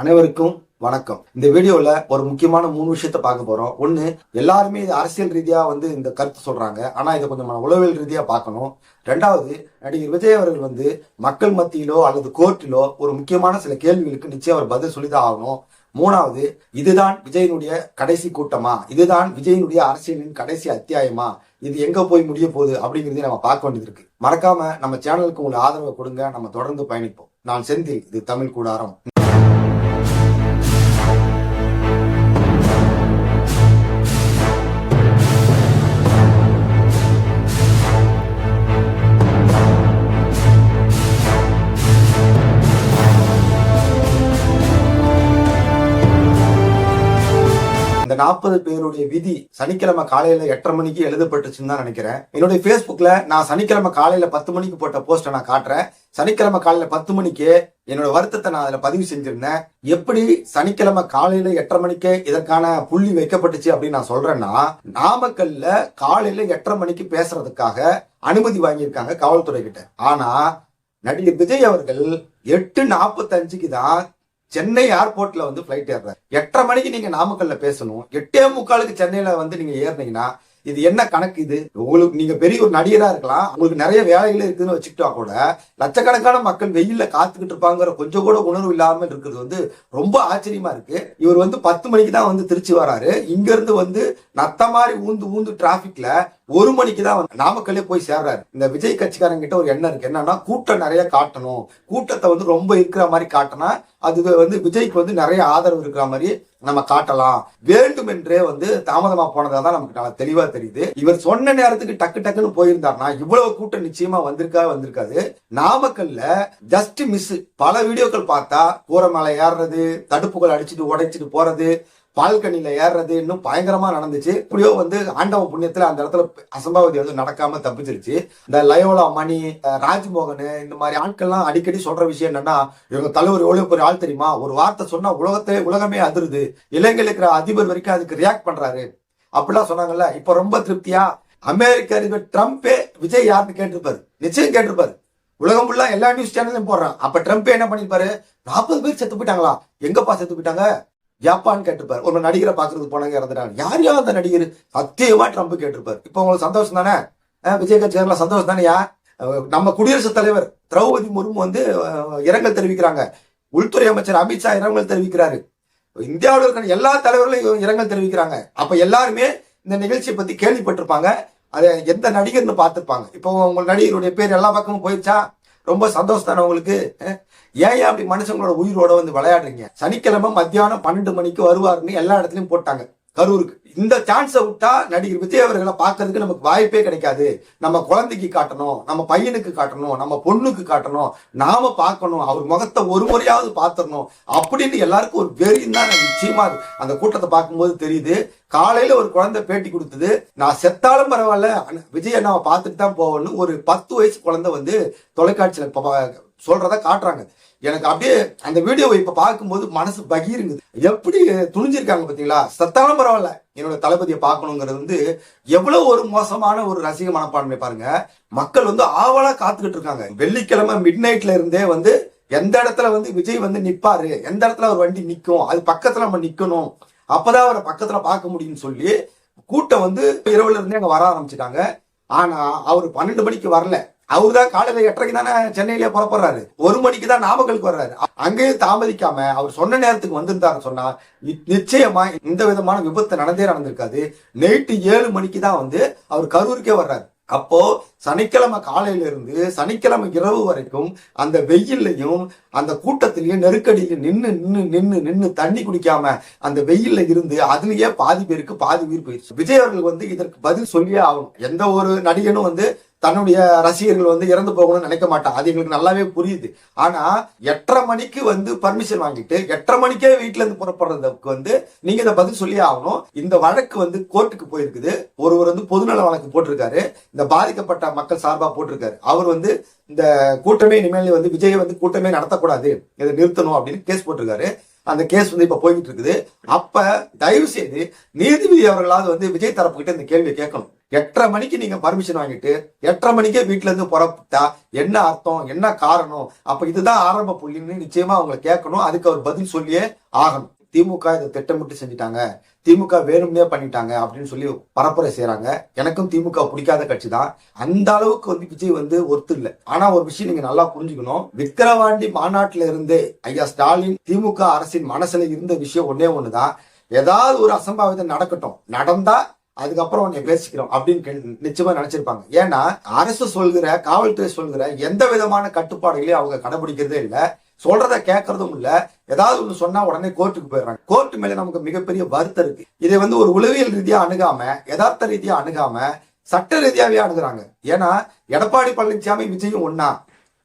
அனைவருக்கும் வணக்கம். இந்த வீடியோல ஒரு முக்கியமான மூணு விஷயத்த பார்க்க போறோம். ஒண்ணு எல்லாருமே இது அரசியல் ரீதியா வந்து இந்த கருத்து சொல்றாங்க. ஆனா இதை கொஞ்சம் நம்ம உளவியல் ரீதியா பார்க்கணும். ரெண்டாவது நடிகர் விஜய் அவர்கள் வந்து மக்கள் மத்தியிலோ அல்லது கோர்ட்டிலோ ஒரு முக்கியமான சில கேள்விகளுக்கு நிச்சயம் அவர் பதில் சொல்லிதான் ஆகணும். மூணாவது இதுதான் விஜயனுடைய கடைசி கூட்டமா? இதுதான் விஜயனுடைய அரசியலின் கடைசி அத்தியாயமா? இது எங்க போய் முடிய போகுது அப்படிங்கிறதையும் நம்ம பார்க்க வேண்டியது இருக்கு. மறக்காம நம்ம சேனலுக்கு உங்களை ஆதரவை கொடுங்க. நம்ம தொடர்ந்து பயணிப்போம். நான் செந்தில் இது தமிழ் கூடாரம். இந்த நாற்பது பேருடைய விதி சனிக்கிழமை காலையில எட்டரை மணிக்கு எழுதப்பட்டுச்சுன்னு தான் நினைக்கிறேன். என்னுடைய Facebookல நான் சனிக்கிழமை காலையில பத்து மணிக்கு போட்ட போஸ்ட்டை நான் காட்டுறேன். சனிக்கிழமை காலையில பத்து மணிக்கு என்னோட வருத்தத்தை நான் அதுல பதிவு செஞ்சிருந்தேன். எப்படி சனிக்கிழமை காலையில எட்டரை மணிக்கு இதற்கான புள்ளி வைக்கப்பட்டுச்சு அப்படின்னு நான் சொல்றேன்னா நாமக்கல்ல காலையில எட்டரை மணிக்கு பேசுறதுக்காக அனுமதி வாங்கியிருக்காங்க காவல்துறை கிட்ட ஆனா நடிகர் விஜய் அவர்கள் எட்டு நாற்பத்தஞ்சுக்கு தான் சென்னை ஏர்போர்ட்ல வந்து ஃபிளைட் ஏறுறாரு. எட்டரை மணிக்கு நீங்க நாமக்கல்ல பேசணும். எட்டே முக்காலுக்கு சென்னையில வந்து நீங்க ஏறுனீங்கன்னா இது என்ன கணக்கு இது? உங்களுக்கு நீங்க பெரிய ஒரு நடிகரா இருக்கலாம். உங்களுக்கு நிறைய வேலைகள் இருக்குன்னு வச்சுக்கிட்டா கூட லட்சக்கணக்கான மக்கள் வெயில்ல காத்துக்கிட்டு இருப்பாங்கிற கொஞ்சம் கூட உணர்வு இல்லாம இருக்கிறது வந்து ரொம்ப ஆச்சரியமா இருக்கு. இவர் வந்து பத்து மணிக்கு தான் வந்து திருச்சி வராரு. இங்க இருந்து வந்து நத்த மாதிரி ஊந்து ஊந்து டிராபிக்ல ஒரு மணிக்கு தான் வந்து நாமக்கல்லே போய் சேர்றாரு. இந்த விஜய் கட்சிக்காரங்க கிட்ட ஒரு எண்ணம் இருக்கு. என்னன்னா கூட்டம் நிறைய காட்டணும். கூட்டத்தை வந்து ரொம்ப இருக்கிற மாதிரி காட்டினா அது வந்து விஜய்க்கு வந்து நிறைய ஆதரவு இருக்கிற மாதிரி நம்ம காட்டலாம். வேண்டுமென்றே வந்து தாமதமா போனதா தான் நமக்கு நல்லா தெளிவா தெரியுது. இவர் சொன்ன நேரத்துக்கு டக்கு டக்குன்னு போயிருந்தாருன்னா இவ்வளவு கூட்டம் நிச்சயமா வந்திருக்கா வந்திருக்காது. நாமக்கல்ல ஜஸ்ட் மிஸ் பல வீடியோக்கள் பார்த்தா கூரை மேல ஏறுறது தடுப்புகள் அடிச்சுட்டு உடைச்சிட்டு போறது பால்கனியில் ஏறுறது இன்னும் பயங்கரமா நடந்துச்சு. இப்படியோ வந்து ஆண்டவ புண்ணியத்துல அந்த இடத்துல அசம்பாவிதி வந்து நடக்காம தப்பிச்சிருச்சு. இந்த லயோலா மணி ராஜ்மோகன் இந்த மாதிரி ஆட்கள்லாம் அடிக்கடி சொல்ற விஷயம் என்னன்னா இவங்க தலைவர் எவ்வளவு பெரிய ஆள் தெரியுமா? ஒரு வார்த்தை சொன்னா உலகத்தை உலகமே அதிருது. இலங்கையில் இருக்கிற அதிபர் வரைக்கும் அதுக்கு ரியாக்ட் பண்றாரு. அப்படிலாம் சொன்னாங்கல்ல இப்ப ரொம்ப திருப்தியா? அமெரிக்க அதிபர் ட்ரம்ப்பே விஜய் யாருன்னு கேட்டிருப்பாரு. நிச்சயம் கேட்டிருப்பாரு. உலகம் ஃபுல்லா எல்லா நியூஸ் சேனல்லையும் போடுறான். அப்ப ட்ரம்ப் என்ன பண்ணிருப்பாரு? நாற்பது பேர் செத்து போயிட்டாங்களா? எங்கப்பா செத்து போயிட்டாங்க? ஜப்பான் கேட்டிருப்பார். ஒரு நடிகரை பாக்குறதுக்கு போனாங்க இறந்துட்டாங்க. யார் யார் அந்த நடிகர்? சத்தியமா ட்ரம்ப் கேட்டிருப்பார். இப்போ உங்களுக்கு சந்தோஷம் தானே? அஹ் விஜய் சந்தோஷம் தானேயா நம்ம குடியரசுத் தலைவர் திரௌபதி முர்மு வந்து இரங்கல் தெரிவிக்கிறாங்க. உள்துறை அமைச்சர் அமித்ஷா இரங்கல் தெரிவிக்கிறாரு. இந்தியாவில் இருக்கிற எல்லா தலைவர்களும் இரங்கல் தெரிவிக்கிறாங்க. அப்ப எல்லாருமே இந்த நிகழ்ச்சியை பத்தி கேள்விப்பட்டிருப்பாங்க. அதை எந்த நடிகர்னு பார்த்துருப்பாங்க. இப்போ உங்க நடிகருடைய பேர் எல்லா பக்கமும் போயிடுச்சா ரொம்ப சந்தோஷம் தானே உங்களுக்கு ஏன் அப்படி மனுஷங்களோட உயிரோட வந்து விளையாடுறீங்க? சனிக்கிழமை மத்தியானம் பன்னெண்டு மணிக்கு வருவாருன்னு எல்லா இடத்துலையும் போட்டாங்க. கரூருக்கு. இந்த சான்ஸை விட்டா நடிகர் விஜய் அவர்களை பார்க்கறதுக்கு நமக்கு வாய்ப்பே கிடைக்காது. நம்ம குழந்தைக்கு காட்டணும் நம்ம பையனுக்கு காட்டணும் நம்ம பொண்ணுக்கு காட்டணும் நாம பார்க்கணும் அவர் முகத்தை ஒரு முறையாவது பார்த்துடணும் அப்படின்னு எல்லாருக்கும் ஒரு வெறியும் தான் நிச்சயமா அந்த கூட்டத்தை பார்க்கும்போது தெரியுது காலையில ஒரு குழந்தை பேட்டி கொடுத்தது நான் செத்தாலும் பரவாயில்ல விஜய் அண்ணாவை பார்த்துட்டு தான் போவோம்னு ஒரு பத்து வயசு குழந்தை வந்து தொலைக்காட்சியில ப- சொல்றத காட்டுறாங்க. எனக்கு அப்படியே அந்த வீடியோவை இப்ப பார்க்கும்போது மனசு பகீருங்குது. எப்படி துணிஞ்சிருக்காங்க பாத்தீங்களா? சத்தாலும் பரவாயில்ல. என்னோட தளபதியை பார்க்கணுங்கிறது வந்து எவ்வளவு ஒரு மோசமான ஒரு ரசிக மனப்பான்மை பாருங்க. மக்கள் வந்து ஆவலா காத்துக்கிட்டு இருக்காங்க. வெள்ளிக்கிழமை மிட் நைட்ல இருந்தே வந்து எந்த இடத்துல வந்து விஜய் வந்து நிப்பாரு? எந்த இடத்துல ஒரு வண்டி நிற்கும் அது பக்கத்துல நம்ம நிக்கணும். அப்பதான் அவரை பக்கத்துல பார்க்க முடியும்னு சொல்லி கூட்டம் வந்து இரவுல இருந்தே அங்க வர ஆரம்பிச்சிட்டாங்க. ஆனா அவர் பன்னெண்டு மணிக்கு வரல. அவர் தான் காலையில எட்டரைக்கு தானே சென்னையிலே புறப்படுறாரு. ஒரு மணிக்கு தான் நாமக்கலுக்கு வர்றாரு. அங்கேயும் தாமதிக்காம அவர் சொன்ன நேரத்துக்கு வந்திருந்தாரு சொன்னா நிச்சயமா இந்த விதமான விபத்து நடந்தே நடந்திருக்காது. நைட்டு ஏழு மணிக்கு தான் வந்து அவர் கரூருக்கே வர்றாரு. அப்போ சனிக்கிழமை காலையில இருந்து சனிக்கிழமை இரவு வரைக்கும் அந்த வெயில்லையும் அந்த கூட்டத்திலையும் நெருக்கடியில நின்று நின்று நின்று நின்று தண்ணி குடிக்காம அந்த வெயில்ல இருந்து அதுலயே பாதி பேருக்கு பாதி உயிர் போயிடுச்சு விஜய் அவர்கள் வந்து இதற்கு பதில் சொல்லியே ஆகணும். எந்த ஒரு நடிகனும் வந்து தன்னுடைய ரசிகர்கள் வந்து இறந்து போகணும்னு நினைக்க மாட்டான் அது எங்களுக்கு நல்லாவே புரியுது. ஆனா எட்டரை மணிக்கு வந்து பர்மிஷன் வாங்கிட்டு எட்டரை மணிக்கே வீட்டுல இருந்து புறப்படுறதுக்கு வந்து நீங்க இதை பதில் சொல்லியே ஆகணும். இந்த வழக்கு வந்து கோர்ட்டுக்கு போயிருக்குது. ஒருவர் வந்து பொதுநல வழக்கு போட்டிருக்காரு. இந்த பாதிக்கப்பட்ட மக்கள் சார்பா போட்டிருக்காரு. அவர் வந்து இந்த கூட்டமே இனிமேல் வந்து விஜய் வந்து கூட்டமே நடத்தக்கூடாது. இதை நிறுத்தணும் அப்படின்னு கேஸ் போட்டிருக்காரு. அந்த கேஸ் வந்து இப்போ போய்கிட்டு இருக்குது. அப்போ தயவு செய்து நீதிபதி அவர்களாவது வந்து விஜய் தரப்புக்கிட்ட இந்த கேள்வியை கேட்கணும். எட்டரை மணிக்கு நீங்கள் பர்மிஷன் வாங்கிட்டு எட்டரை மணிக்கே வீட்டிலேருந்து புறப்பட்டா என்ன அர்த்தம் என்ன காரணம்? அப்போ இதுதான் ஆரம்ப புள்ளின்னு நிச்சயமாக அவங்களை கேட்கணும். அதுக்கு அவர் பதில் சொல்லியே ஆகணும். திமுக இதை திட்டமிட்டு செஞ்சுட்டாங்க. திமுக வேணும்னே பண்ணிட்டாங்க அப்படின்னு சொல்லி பரப்புரை செய்கிறாங்க எனக்கும் திமுக பிடிக்காத கட்சி தான். அந்த அளவுக்கு வந்து விஜய் வந்து ஒத்து இல்லை. ஆனா ஒரு விஷயம் நீங்க நல்லா புரிஞ்சுக்கணும். விக்கிரவாண்டி மாநாட்டுல இருந்து ஐயா ஸ்டாலின் திமுக அரசின் மனசுல இருந்த விஷயம் ஒன்னே ஒண்ணுதான். ஏதாவது ஒரு அசம்பாவிதம் நடக்கட்டும். நடந்தா அதுக்கப்புறம் உன்னை பேசிக்கிறோம் அப்படின்னு கே- நிச்சயமா நினைச்சிருப்பாங்க. ஏன்னா அரசு சொல்கிற காவல்துறை சொல்கிற எந்த விதமான கட்டுப்பாடுகளையும் அவங்க கடைபிடிக்கிறதே இல்லை. சொல்றத கேட்கறதும் இல்ல. ஏதாவது ஒண்ணு சொன்னா உடனே கோர்ட்டுக்கு போயிடுறாங்க. கோர்ட்டு மேல நமக்கு மிகப்பெரிய வருத்தம் இருக்கு. இதை வந்து ஒரு உளவியல் ரீதியா அணுகாம யதார்த்த ரீதியா அணுகாம சட்ட ரீதியாவே அணுகுறாங்க. ஏன்னா எடப்பாடி பழனிசாமி விஜயும் ஒன்னா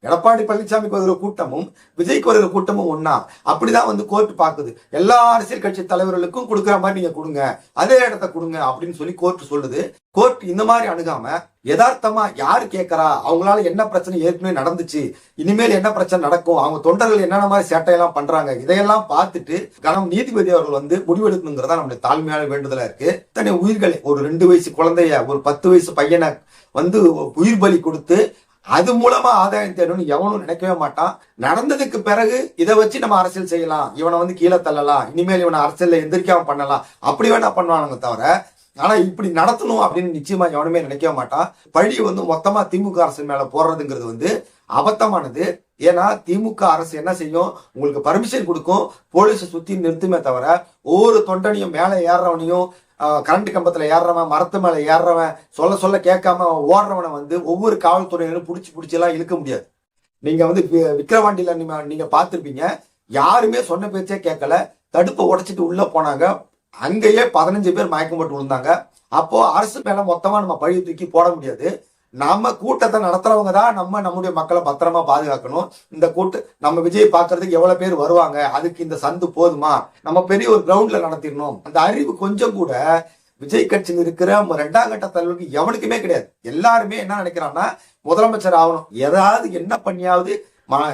எடப்பாடி பழனிசாமிக்கு வருகிற கூட்டமும் விஜய்க்கு வருகிற கூட்டமும் ஒன்னா அப்படிதான் வந்து கோர்ட் பாக்குது எல்லா அரசியல் கட்சி தலைவர்களுக்கும் கொடுக்குற மாதிரி நீங்க கொடுங்க. அதே இடத்த கொடுங்க அப்படின்னு சொல்லி கோர்ட் சொல்லுது. கோர்ட் இந்த மாதிரி அணுகாம யதார்த்தமா யாரு கேட்கறா? அவங்களால என்ன பிரச்சனை ஏற்கனவே நடந்துச்சு. இனிமேல் என்ன பிரச்சனை நடக்கும்? அவங்க தொண்டர்கள் என்னென்ன மாதிரி சேட்டையெல்லாம் பண்றாங்க? இதையெல்லாம் பார்த்துட்டு கனம் நீதிபதி அவர்கள் வந்து முடிவெடுக்கணுங்கிறதா நம்மளுடைய தாழ்மையான வேண்டுதலா இருக்கு. தனி உயிர்களை ஒரு ரெண்டு வயசு குழந்தைய ஒரு பத்து வயசு பையனை வந்து உயிர் பலி கொடுத்து அது மூலமா ஆதாயம் தேடணும்னு எவனும் நினைக்கவே மாட்டான். நடந்ததுக்கு பிறகு இதை வச்சு நம்ம அரசியல் செய்யலாம். இவனை வந்து கீழே தள்ளலாம். இனிமேல் இவனை அரசியல்ல எந்திரிக்காம பண்ணலாம். அப்படி வேணா பண்ணுவானுங்க தவிர ஆனா இப்படி நடத்தணும் அப்படின்னு நிச்சயமா எவனுமே நினைக்கவே மாட்டான். பழி வந்து மொத்தமா திமுக அரசு மேல போடுறதுங்கிறது வந்து அபத்தமானது. ஏன்னா திமுக அரசு என்ன செய்யும்? உங்களுக்கு பர்மிஷன் கொடுக்கும். போலீஸை சுத்தி நிறுத்துமே தவிர ஒவ்வொரு தொண்டனையும் மேலே ஏறுறவனையும் கரண்ட் கம்பத்தில் ஏறுறவன் மரத்து மேலே ஏறுறவன் சொல்ல சொல்ல கேட்காம ஓடுறவனை வந்து ஒவ்வொரு காவல்துறையினரும் பிடிச்சி பிடிச்சிலாம் இழுக்க முடியாது. நீங்கள் வந்து வி- நீங்கள் நீங்கள் நீங்க யாருமே சொன்ன பேச்சே கேட்கல. தடுப்பை உடைச்சிட்டு உள்ளே போனாங்க. அங்கேயே பதினஞ்சு பேர் மயக்கம் போட்டு விழுந்தாங்க. அப்போது அரசு மேலே மொத்தமாக நம்ம பழி தூக்கி போட முடியாது. நம்ம கூட்டத்தை நடத்துறவங்க தான் நம்ம நம்முடைய மக்களை பத்திரமா பாதுகாக்கணும். இந்த கூட்டு நம்ம விஜய் பார்க்கறதுக்கு எவ்வளவு பேர் வருவாங்க? அதுக்கு இந்த சந்து போதுமா? நம்ம பெரிய ஒரு கிரவுண்ட்ல நடத்திடணும். அந்த அறிவு கொஞ்சம் கூட விஜய் கட்சியில் இருக்கிற ரெண்டாம் கட்ட தலைவருக்கு எவனுக்குமே கிடையாது. எல்லாருமே என்ன நினைக்கிறான்னா முதலமைச்சர் ஆகணும். ஏதாவது என்ன பண்ணியாவது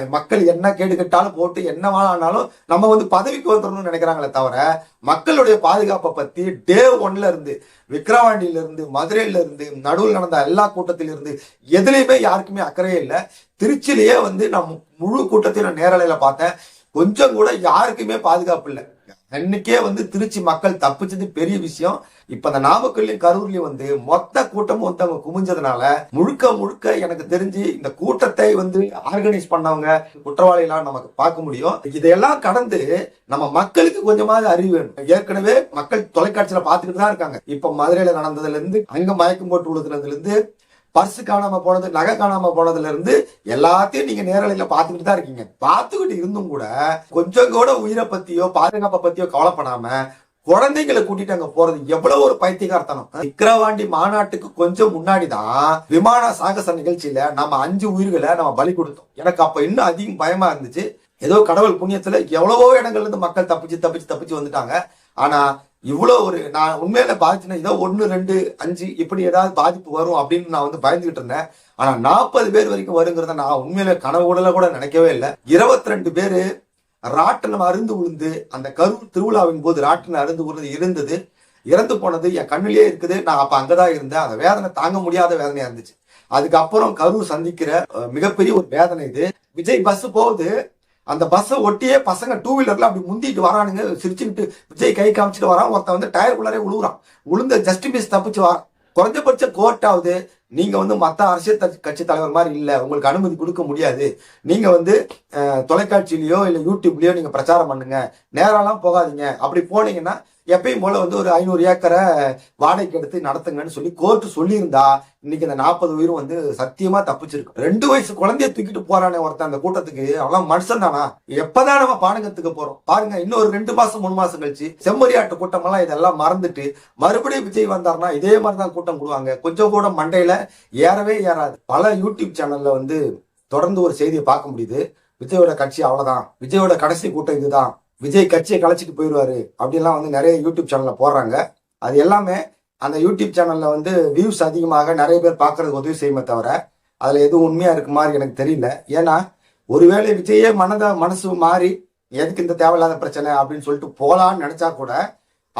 மக்கள் என்ன கேடு கட்டாலும் போட்டு என்ன ஆனாலும் நம்ம வந்து பதவிக்கு வந்துடணும்னு நினைக்கிறாங்களே தவிர மக்களுடைய பாதுகாப்பை பத்தி டே ஒன்ல இருந்து விக்கிரவாண்டியில இருந்து மதுரையில இருந்து நடுவில் நடந்த எல்லா கூட்டத்தில இருந்து எதுலையுமே யாருக்குமே அக்கறையே இல்லை. திருச்சியிலேயே வந்து நான் முழு கூட்டத்தையும் நான் நேரலையில பார்த்தேன். கொஞ்சம் கூட யாருக்குமே பாதுகாப்பு இல்லை. அன்னைக்கே வந்து திருச்சி மக்கள் தப்பிச்சது பெரிய விஷயம். இப்ப அந்த நாமக்கல்லையும் கரூர்லயும் வந்து மொத்த கூட்டமும் வந்து அவங்க குமிஞ்சதுனால முழுக்க முழுக்க எனக்கு தெரிஞ்சு இந்த கூட்டத்தை வந்து ஆர்கனைஸ் பண்ணவங்க குற்றவாளிகளாம் நமக்கு பார்க்க முடியும். இதையெல்லாம் கடந்து நம்ம மக்களுக்கு கொஞ்சமாவது அறிவு வேணும். ஏற்கனவே மக்கள் தொலைக்காட்சியில பாத்துக்கிட்டு தான் இருக்காங்க. இப்ப மதுரையில நடந்ததுல இருந்து அங்க மயக்கம் போட்டு விழுதுனதுல இருந்து பர்ஸு காணாம போனது நகை காணாம போனதுல இருந்து எல்லாத்தையும் நீங்க நேரலையில பாத்துக்கிட்டு தான் இருக்கீங்க. பார்த்துக்கிட்டு இருந்தும் கூட கொஞ்சம் கூட உயிரை பத்தியோ பாதுகாப்பை பத்தியோ கவலைப்படாம குழந்தைங்களை கூட்டிட்டு அங்க போறது எவ்வளவு ஒரு பைத்தியகார்த்தனம். விக்கிரவாண்டி மாநாட்டுக்கு கொஞ்சம் முன்னாடி தான் விமான சாகச நிகழ்ச்சியில நம்ம அஞ்சு உயிர்களை நம்ம பலி கொடுத்தோம். எனக்கு அப்ப இன்னும் அதிகம் பயமா இருந்துச்சு. ஏதோ கடவுள் புண்ணியத்துல எவ்வளவோ இடங்கள்ல இருந்து மக்கள் தப்பிச்சு தப்பிச்சு தப்பிச்சு வந்துட்டாங்க. ஆனா இவ்வளோ ஒரு நான் உண்மையில பாதிச்சுனா ஏதோ ஒன்று ரெண்டு அஞ்சு இப்படி ஏதாவது பாதிப்பு வரும் அப்படின்னு நான் வந்து பயந்துகிட்டு இருந்தேன். ஆனால் நாற்பது பேர் வரைக்கும் வருங்கிறத நான் உண்மையில கனவு கூடல கூட நினைக்கவே இல்லை. இருபத்தி ரெண்டு பேர் ராட்டினம் அருந்து விழுந்து அந்த கரு திருவிழாவின் போது ராட்டினம் அருந்து விழுந்து இருந்தது. இறந்து போனது என் கண்ணிலே இருக்குது. நான் அப்போ அங்கதான் இருந்தேன். அந்த வேதனை தாங்க முடியாத வேதனையா இருந்துச்சு. அதுக்கப்புறம் கரூர் சந்திக்கிற மிகப்பெரிய ஒரு வேதனை இது. விஜய் பஸ் போகுது. அந்த பஸ்ஸை ஒட்டியே பசங்க டூ வீலர்ல அப்படி முந்திட்டு வரானுங்க. சிரிச்சுக்கிட்டு விஜய் கை காமிச்சிட்டு வரான். ஒருத்தன் வந்து டயருக்குள்ளாரே உழுவுறான். உளுந்த ஜஸ்ட் மிஸ் தப்பிச்சு வரான் குறைஞ்சபட்ச கோர்ட்டாவது நீங்க வந்து மத்த அரசியல் கட்சி- தலைவர் மாதிரி இல்ல. உங்களுக்கு அனுமதி கொடுக்க முடியாது. நீங்க வந்து தொலைக்காட்சியிலயோ இல்ல யூடியூப்லயோ நீங்க பிரச்சாரம் பண்ணுங்க. நேரெல்லாம் போகாதீங்க. அப்படி போனீங்கன்னா எப்பயும் போல வந்து ஒரு ஐநூறு ஏக்கரை வாடகைக்கு எடுத்து நடத்துங்கன்னு சொல்லி கோர்ட்டு சொல்லியிருந்தா இன்னைக்கு இந்த நாற்பது உயிரும் வந்து சத்தியமா தப்பிச்சிருக்கு ரெண்டு வயசு குழந்தைய தூக்கிட்டு போறானே ஒருத்தன் அந்த கூட்டத்துக்கு அவன் மனுஷன் தானா? எப்பதான் நம்ம பாடகத்துக்கு போறோம். பாருங்க இன்னும் ஒரு ரெண்டு மாசம் மூணு மாசம் கழிச்சு செம்மறியாட்டு கூட்டம் எல்லாம் இதெல்லாம் மறந்துட்டு மறுபடியும் விஜய் வந்தாருன்னா இதே மாதிரி தான் கூட்டம் போடுவாங்க கொஞ்சம் கூட மண்டையில ஏறவே ஏறாது. பல யூடியூப் சேனல்ல வந்து தொடர்ந்து ஒரு செய்தியை பார்க்க முடியுது. விஜயோட கட்சி அவ்வளவுதான். விஜயோட கடைசி கூட்டம் இதுதான். விஜய் கட்சியை கலைச்சிட்டு போயிடுவாரு அப்படிலாம் வந்து நிறைய யூடியூப் சேனலில் போடுறாங்க. அது எல்லாமே அந்த யூடியூப் சேனலில் வந்து வியூஸ் அதிகமாக நிறைய பேர் பார்க்கறதுக்கு உதவி செய்யுமே தவிர அதில் எதுவும் உண்மையாக இருக்கு மாதிரி எனக்கு தெரியல. ஏன்னா ஒருவேளை விஜயே மனத மனசு மாறி எதுக்கு இந்த தேவையில்லாத பிரச்சனை? அப்படின்னு சொல்லிட்டு போகலான்னு நினச்சா கூட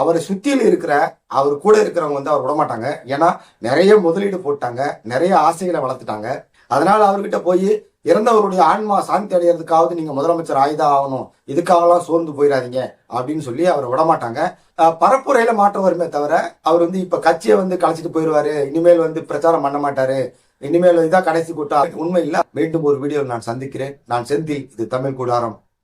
அவரை சுத்தியில் இருக்கிற அவர் கூட இருக்கிறவங்க வந்து அவர் விடமாட்டாங்க. ஏன்னா நிறைய முதலீடு போட்டாங்க நிறைய ஆசைகளை வளர்த்துட்டாங்க. அதனால அவர்கிட்ட போய் இறந்தவருடைய ஆன்மா சாந்தி அடைகிறதுக்காவது நீங்க முதலமைச்சர் ஆயுதம் ஆகணும். இதுக்காகலாம் சோர்ந்து போயிடாதீங்க அப்படின்னு சொல்லி அவரை விடமாட்டாங்க. பரப்புரையில் பரப்புரையில மாற்றம் வருமே தவிர அவர் வந்து இப்ப கட்சியை வந்து கலைச்சிட்டு போயிடுவாரு இனிமேல் வந்து பிரச்சாரம் பண்ண மாட்டாரு. இனிமேல் இதான் கடைசி கூட்டம் உண்மை இல்ல. மீண்டும் ஒரு வீடியோ நான் சந்திக்கிறேன். நான் செந்தில் இது தமிழ் கூடாரம்.